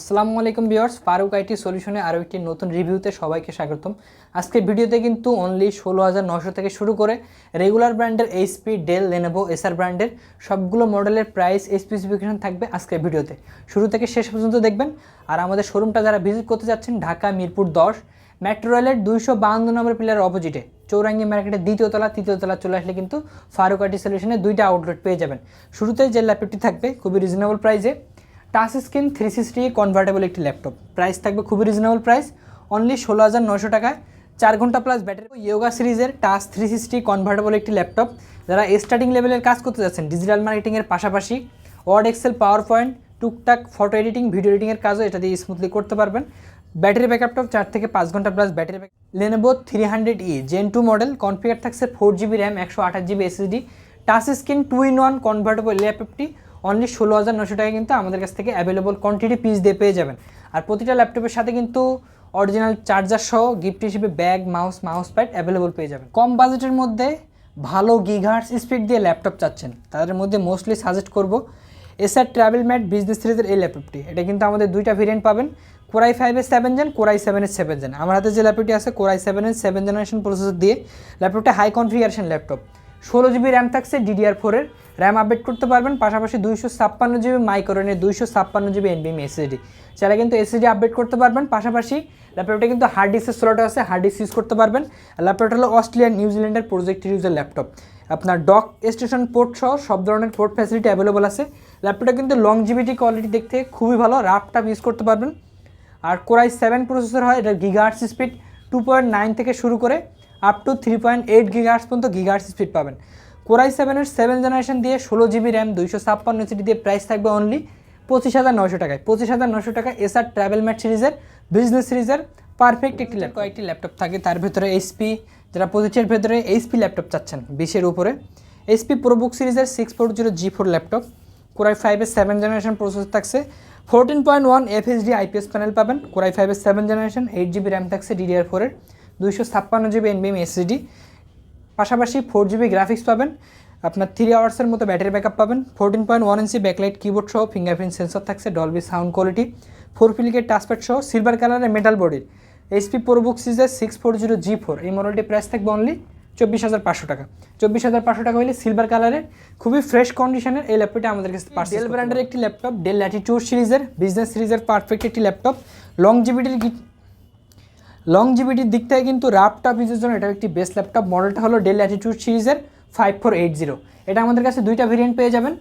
আসসালামু আলাইকুম viewers, Faruk IT সলিউশনে আরও একটি নতুন রিভিউতে সবাইকে স্বাগতম। আজকে ভিডিওতে কিন্তু অনলি ষোলো হাজার নশো থেকে শুরু করে রেগুলার ব্র্যান্ডের এইচপি ডেল লেনেভো এসআর ব্র্যান্ডের সবগুলো মডেলের প্রাইস স্পেসিফিকেশন থাকবে আজকে ভিডিওতে। শুরু থেকে শেষ পর্যন্ত দেখবেন। আর আমাদের শোরুমটা যারা ভিজিট করতে যাচ্ছেন, ঢাকা, মিরপুর দশ মেট্রো রেলের দুইশো বাহান্ন নম্বর পিলার অপোজিটে চৌরাঙ্গি মার্কেটের দ্বিতীয় তলা, তৃতীয় তলা চলে আসলে কিন্তু ফারুক আইটি সলিউশনে দুইটা আউটলেট পেয়ে যাবেন। শুরুতেই যে ল্যাপটপটি থাকবে, খুবই রিজনেবল প্রাইসে touch screen three sixty convertible একটি ল্যাপটপ প্রাইস থাকবে খুবই রিজনেবল প্রাইস অনলি ষোলো হাজার নশো টাকায়। চার ঘণ্টা প্লাস ব্যাটারি ইয়োগা সিরিজের টাচ থ্রি সিক্সটি কনভার্টেবল একটি ল্যাপটপ যারা স্টার্টিং লেভেলের কাজ করতে যাচ্ছেন ডিজিটাল মার্কেটিংয়ের পাশাপাশি ওয়ার্ড এক্সেল পাওয়ার পয়েন্ট টুকটাক ফটো এডিটিং ভিডিও এডিটিংয়ের কাজও এটা দিয়ে স্মুথলি করতে পারবেন। ব্যাটারি ব্যাকআপটাও চার থেকে পাঁচ ঘণ্টা plus battery back Lenovo three hundred E gen two model configure থাকছে ফোর জিবি র্যাম একশো আঠাশ GB SSD touch screen two in one convertible ল্যাপটপটি অনলি ষোলো হাজার নশো টাকা কিন্তু আমাদের কাছ থেকে অ্যাভেলেবল কোয়ান্টিটি পিস দিয়ে পেয়ে যাবেন। আর প্রতিটা ল্যাপটপের সাথে কিন্তু অরিজিনাল চার্জার সহ গিফট হিসেবে bag mouse mouse pad available পেয়ে যাবেন। কম বাজেটের মধ্যে ভালো গিঘার্স স্পিড দিয়ে ল্যাপটপ চাচ্ছেন। তাদের মধ্যে মোস্টলি সাজেস্ট করব এসআর ট্রাভেল ম্যাট বিজনেস সিরিজের এই ল্যাপটপটি এটা কিন্তু আমাদের দুইটা ভেরিয়েন্ট পাবেন। কোরাই ফাইভের সেভেন জেন কোরাই সেভেনের সেভেন জেন আমার হাতে যে ল্যাপটপটি আছে কোরাই সেভেনের সেভেন জেনারেশন প্রসেসর দিয়ে ল্যাপটপটা হাই কনফিগারেশন ল্যাপটপ ষোলো জিবি র্যাম থাকছে ডিডিআর ফোরের র্যাম আপডেট করতে পারবেন, পাশাপাশি দুইশো ছাপ্পান্ন জিবি মাইক্রোনের দুইশো ছাপ্পান্ন জিবি এনবিএম এসএসডি যারা কিন্তু এসএসডি আপডেট করতে পারবেন, পাশাপাশি ল্যাপটপটা কিন্তু হার্ড ডিস্কের স্লট আছে হার্ড ডিস্ক ইউজ করতে পারবেন। ল্যাপটপটা হলো অস্ট্রেলিয়ান নিউজিল্যান্ডের প্রজেক্ট ইউজের ল্যাপটপ আপনার ডক স্টেশন পোর্ট সহ সব ধরনের পোর্ট ফ্যাসিলিটি অ্যাভেলেবল আছে। ল্যাপটপটা কিন্তু লং জিবিটি কোয়ালিটি দেখতে খুবই ভালো রাফটাপ ইউজ করতে পারবেন। আর কোরাই সেভেন প্রসেসর হয় এটা gigahertz speed two point nine থেকে শুরু করে up to three point eight gigahertz পর্যন্ত গিগাহার্স স্পিড পাবেন। কোরাই সেভেনের সেভেন জেনারেশন দিয়ে ষোলো জিবি র্যাম দুইশো ছাপ্পান্ন সিটি দিয়ে প্রাইস থাকবে অনলি পঁচিশ হাজার নশো টাকায়। পঁচিশ হাজার নশো টাকা এসআর ট্রাভেল ম্যাট সিরিজের বিজনেস সিরিজের পারফেক্ট একটি ল্যাপটপ কয়েকটি ল্যাপটপ থাকে তার ভেতরে এইচপি যারা পঁচিশের ভেতরে এইচপি ল্যাপটপ চাচ্ছেন বিশের উপরে। এইচপি প্রোবুক সিরিজের six four zero G four laptop core i ফাইভের সেভেন জেনারেশন প্রসেসর থাকছে fourteen point one FSD IPS panel পাবেন কোরাই ফাইভের seven generation eight GB RAM থাকছে ডিডিআর ফোরের দুইশো ছাপ্পান্ন জিবি এনবিএম এসএসডি পাশাপাশি ফোর জিবি গ্রাফিক্স পাবেন। আপনার থ্রি আওয়ার্সের মতো ব্যাটারি ব্যাকআপ পাবেন। Fourteen point one inch backlight keyboard সহ ফিঙ্গারপ্রিন্ট সেন্সর থাকছে ডলবি সাউন্ড কোয়ালিটি ফোর ফিলিকের টাচপ্যাড সহ সিলভার কালারের মেটাল বডির HP ProBook সিজের six four zero G four এই মডেলটির প্রাইস থাকবে অনলি চব্বিশ হাজার পাঁচশো টাকা। চব্বিশ হাজার পাঁচশো টাকা হলে সিলভার কালারের খুবই ফ্রেশ কন্ডিশনের এই ল্যাপটপটা আমাদের কাছে ডেল ব্র্যান্ডের একটি ল্যাপটপ ডেল ল্যাটিটিউড সিরিজের বিজনেস সিরিজের পারফেক্ট একটি ল্যাপটপ লং জিবিটির লং জিবিটির দিক থেকে কিন্তু ল্যাপটপ ইউজের জন্য এটা একটি বেস্ট ল্যাপটপ মডেলটা হলো ডেল ল্যাটিটিউড সিরিজের ফাইভ ফোর এইট জিরো এটা আমাদের কাছে দুইটা ভেরিয়েন্ট পেয়ে যাবেন।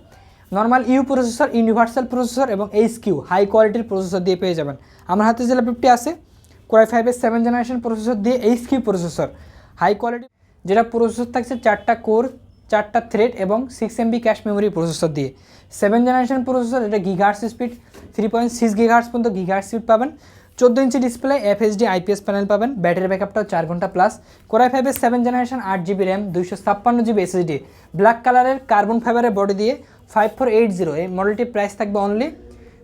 Normal U processor universal processor এবং এইচ কিউ হাই কোয়ালিটির প্রসেসর দিয়ে পেয়ে যাবেন। আমার হাতে যে ল্যাপটপটি আছে কোরাই ফাইভের সেভেন জেনারেশন প্রসেসর দিয়ে H Q processor high quality যেটা প্রসেসর থাকছে চারটা কোর চারটা থ্রেড এবং six MB cache memory processor দিয়ে। সেভেন জেনারেশন প্রসেসর এটা gigahertz speed three point six gigahertz পর্যন্ত গিগার্স স্পিড পাবেন। চোদ্দ inch display FSD IPS panel পাবেন ব্যাটারি ব্যাকআপটাও চার ঘণ্টা প্লাস কোরাই ফাইভের সেভেন জেনারেশন আট জিবি র্যাম দুইশো ছাপ্পান্ন জিবি এসএসডি ব্ল্যাক কালারের কার্বন ফাইবারের বডি দিয়ে ফাইভ ফোর এইট জিরো এই মডেলটির প্রাইস থাকবে অনলি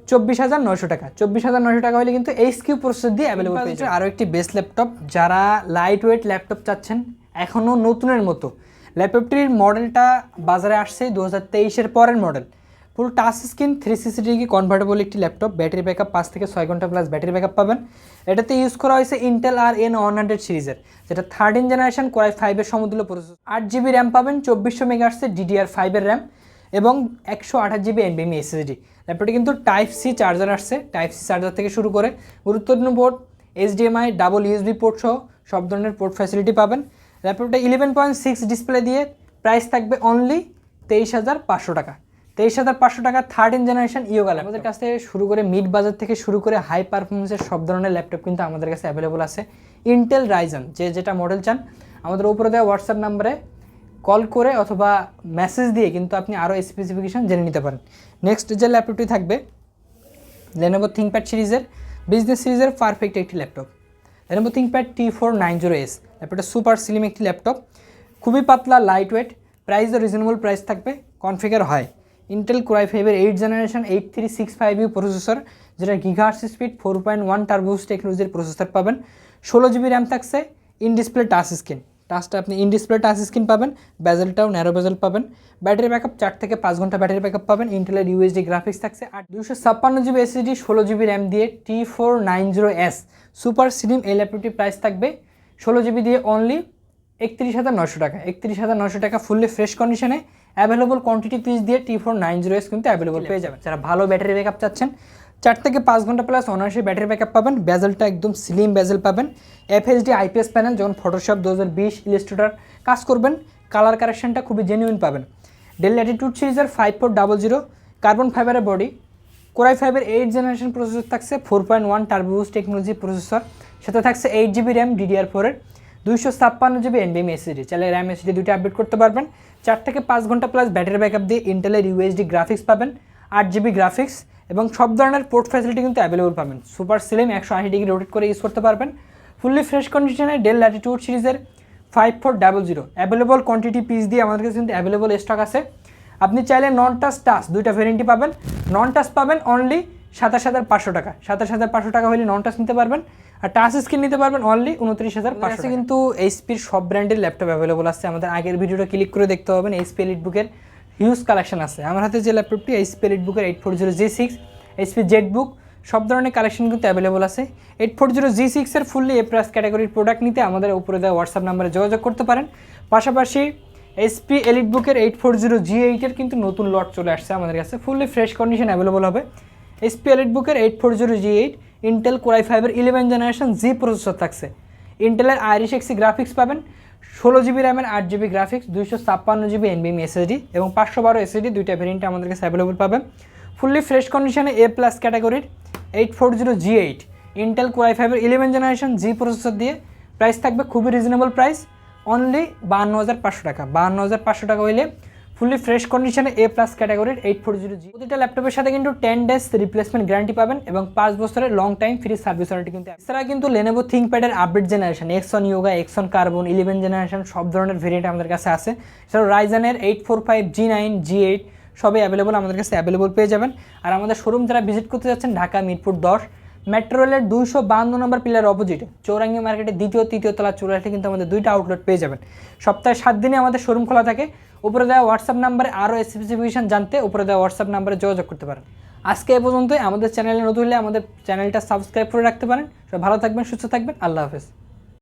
চব্বিশ হাজার নশো টাকা। চব্বিশ হাজার নশো টাকা হলে কিন্তু এইচ কিউ প্রসেসর দিয়ে অ্যাভেলেবল পেয়েছে আরও একটি বেস্ট ল্যাপটপ যারা লাইট ওয়েট ল্যাপটপ চাচ্ছেন, এখনও নতুনের মতো। ল্যাপটপটির মডেলটা বাজারে আসছে দু হাজার তেইশের পরের মডেল পুরো touch screen three CCTV convertible একটি ল্যাপটপ ব্যাটারি ব্যাকআপ পাঁচ থেকে ছয় ঘণ্টা প্লাস ব্যাটারি ব্যাকআপ পাবেন। এটাতে ইউজ করা হয়েছে Intel R N one hundred সিরিজের, যেটা থার্টিন জেনারেশন কোরাই ফাইভের সমতুল্য প্রসেসর আট জিবি র্যাম পাবেন, চব্বিশশো মেগাহার্সের ডিডিআর ফাইভের র্যাম এবং একশো আঠাশ জিবি এনবিএমি এসএসডি ল্যাপটপটি কিন্তু টাইপ সি চার্জার আসছে টাইপ সি চার্জার থেকে শুরু করে গুরুত্বপূর্ণ port HDMI double USB port সহ সব ধরনের পোর্ট ফ্যাসিলিটি পাবেন। ল্যাপটপটা ইলেভেন পয়েন্ট সিক্স ডিসপ্লে দিয়ে প্রাইস থাকবে অনলি তেইশ হাজার পাঁচশো টাকা। তেইশ হাজার পাঁচশো টাকা থার্ড ইন জেনারেশন ইয়োগা আমাদের কাছ শুরু করে মিড বাজার থেকে শুরু করে হাই পারফরমেন্সের সব ধরনের ল্যাপটপ কিন্তু আমাদের কাছে অ্যাভেলেবল আছে। ইন্টেল রাইজন যে যেটা মডেল চান, আমাদের উপরে দেওয়া হোয়াটসঅ্যাপ নাম্বারে কল করে অথবা মেসেজ দিয়ে কিন্তু আপনি আরও স্পেসিফিকেশন জেনে নিতে পারেন। নেক্সট যে ল্যাপটপটি থাকবে লেনোভো থিঙ্কপ্যাড সিরিজের বিজনেস সিরিজের পারফেক্ট একটি laptop Lenovo ThinkPad T four nine zero S ল্যাপটপটা সুপার স্লিম একটি ল্যাপটপ খুবই পাতলা লাইট ওয়েট প্রাইসও রিজনেবল প্রাইস থাকবে কনফিগার হয়। ইন্টেল কোরাই ফাইভের eight generation eight three six five U processor যেটা গিগার্স speed four point one turbos টেকনোলজির প্রসেসর পাবেন। ষোলো জিবি র্যাম থাকছে ইন ডিসপ্লে টাচ স্ক্রিন টাচটা আপনি ইন ডিসপ্লে টাচ স্ক্রিন পাবেন ব্যাজেলটাও ন্যারো ব্যাজেল পাবেন। ব্যাটারি ব্যাকআপ চার থেকে পাঁচ ঘণ্টা ব্যাটারি ব্যাকআপ পাবেন। ইন্টেলের ইউএসডি গ্রাফিক্স থাকছে আর দুশো ছাপ্পান্ন জিবি এসএসডি ষোলো জিবি র্যাম দিয়ে T four nine zero S super slim এই ল্যাপটপটির প্রাইস থাকবে, ষোলো জিবি দিয়ে অনলি একত্রিশ হাজার নশো টাকা। একত্রিশ হাজার নশো টাকা ফুললি ফ্রেশ কন্ডিশনে অ্যাভেলেবল কোয়ান্টিটি পিস দিয়ে T four nine zero S কিন্তু অ্যাভেলেবল পেয়ে যাবেন। যারা ভালো ব্যাটারি ব্যাকআপ চাচ্ছেন চার থেকে পাঁচ ঘণ্টা প্লাস অনায়াসে ব্যাটারি ব্যাকআপ পাবেন ব্যাজেলটা একদম স্লিম ব্যাজেল পাবেন। এফএসডি আইপিএস প্যানেল যখন ফটোশপ দু হাজার বিশ ইলিস্ট্রেটার কাজ করবেন কালার কারেকশনটা খুবই জেনুইন পাবেন। ডেল ল্যাটিটিউড সিরিজের five four double zero carbon ফাইবারের বডি কোরাই ফাইভের এইট জেনারেশন প্রসেসর থাকছে four point one turbos technology processor সাথে থাকছে এইট জিবি র্যাম ডিডিআর ফোরের দুইশো ছাপ্পান্ন জিবি এনবিএম এসিডি চাইলে র্যাম এসিডি দুটো আপডেট করতে পারবেন। চার থেকে পাঁচ ঘণ্টা প্লাস ব্যাটারি ব্যাকআপ দিয়ে ইন্টেলের ইউএসডি গ্রাফিক্স পাবেন, আট জিবি গ্রাফিক্স এবং সব ধরনের পোর্ট ফ্যাসিলিটি কিন্তু অ্যাভেলেবল পাবেন। সুপার সিলিম একশো আশি ডিগ্রি রোটেট করে ইউজ করতে পারবেন। ফুললি ফ্রেশ কন্ডিশনে ডেল ল্যাটিটিউড সিরিজের five four double zero available quantity piece দিয়ে আমাদের কাছে কিন্তু অ্যাভেলেবল স্টক আছে। আপনি চাইলে নন টাচ টাচ দুইটা ভ্যারেন্টি পাবেন। নন টাচ পাবেন অনলি সাতাশ হাজার পাঁচশো টাকা। সাতাশ হাজার পাঁচশো টাকা হলে নন টাচ নিতে পারবেন আর টাচ স্ক্রিন নিতে পারবেন অনলি উনত্রিশ হাজার পাঁচশো কিন্তু এইচপির সব ব্র্যান্ডের ল্যাপটপ অ্যাভেলেবল আছে। আমাদের আগের ভিডিওটা ক্লিক করে দেখতে পাবেন এইচপি এলিট বুকের হিউজ কালেকশন আছে। আমার হাতে যে ল্যাপটপটি এইচপি এলিট বুকের eight four zero G six HP Z book সব ধরনের কালেকশন কিন্তু অ্যাভেলেবল আছে। এইট ফোর জিরো জি সিক্সের ফুললি এ প্লাস ক্যাটাগরির প্রোডাক্ট নিতে আমাদের উপরে দেওয়া হোয়াটসঅ্যাপ নাম্বারে যোগাযোগ করতে পারেন। পাশাপাশি এসপি এলিট বুকের এইট ফোর জিরো জি এইটের কিন্তু নতুন লট চলে আসছে আমাদের কাছে। ফুললি ফ্রেশ কন্ডিশন অ্যাভেলেবল হবে। এসপি এলিট বুকের eight four zero G eight Intel Core i ফাইভের ইলেভেন জেনারেশন জি প্রসেসর থাকছে। ইন্টেলের আইরিশ এক্সি গ্রাফিক্স পাবেন, ষোলো জিবি র্যামের আট জিবি গ্রাফিক্স দুইশো ছাপ্পান্ন জিবি এনবিএম এসএসডি এবং পাঁচশো বারো এসএসডি দুইটা ভেরিয়েন্ট আমাদের কাছে অ্যাভেলেবল পাবেন। ফুললি ফ্রেশ কন্ডিশনে এ প্লাস ক্যাটাগরির eight four zero G eight Intel Core i ফাইভের ইলেভেন জেনারেশন জি প্রসেসর দিয়ে প্রাইস থাকবে খুবই রিজনেবল প্রাইস অনলি বাহান্ন হাজার পাঁচশো টাকা। বাহান্ন হাজার পাঁচশো টাকা হইলে ফুললি ফ্রেশ কন্ডিশনে এ প্লাস ক্যাটাগরির এইট ফোর জিরো জি প্রতিটা ল্যাপটপের সাথে কিন্তু টেন ডেজ রিপ্লেসমেন্ট গ্যারান্টি পাবেন এবং পাঁচ বছরের long time free service warranty কিন্তু এছাড়া কিন্তু Lenovo থিঙ্কপ্যাডের update generation X one Yoga X one carbon eleven generation সব ধরনের ভেরিয়েন্ট আমাদের কাছে আছে। এছাড়াও রাইজানের eight four five G nine G eight সবই অ্যাভেলেবল আমাদের কাছে অ্যাভেলেবল পেয়ে যাবেন। আর আমাদের শোরুম যারা ভিজিট করতে যাচ্ছেন, ঢাকা, মিরপুর, দশ। মেট্রো রেলের দুইশো বাহান্ন নম্বর পিলার অপোজিটে চৌরাঙ্গি মার্কেটে দ্বিতীয়, তৃতীয় তলা চলে কিন্তু আমাদের দুইটা আউটলেট পেয়ে যাবেন। সপ্তাহে সাত দিনে আমাদের শোরুম খোলা থাকে। উপরে দেওয়া হোয়াটসঅ্যাপ নাম্বারে আরও স্পেসিফিকেশন জানতে উপরে দেওয়া হোয়াটসঅ্যাপ নাম্বারে যোগাযোগ করতে পারেন। আজকে এ পর্যন্তই। আমাদের চ্যানেলে নতুন হলে আমাদের চ্যানেলটা সাবস্ক্রাইব করে রাখতে পারেন। ভালো থাকবেন, সুস্থ থাকবেন। আল্লাহ হাফেজ।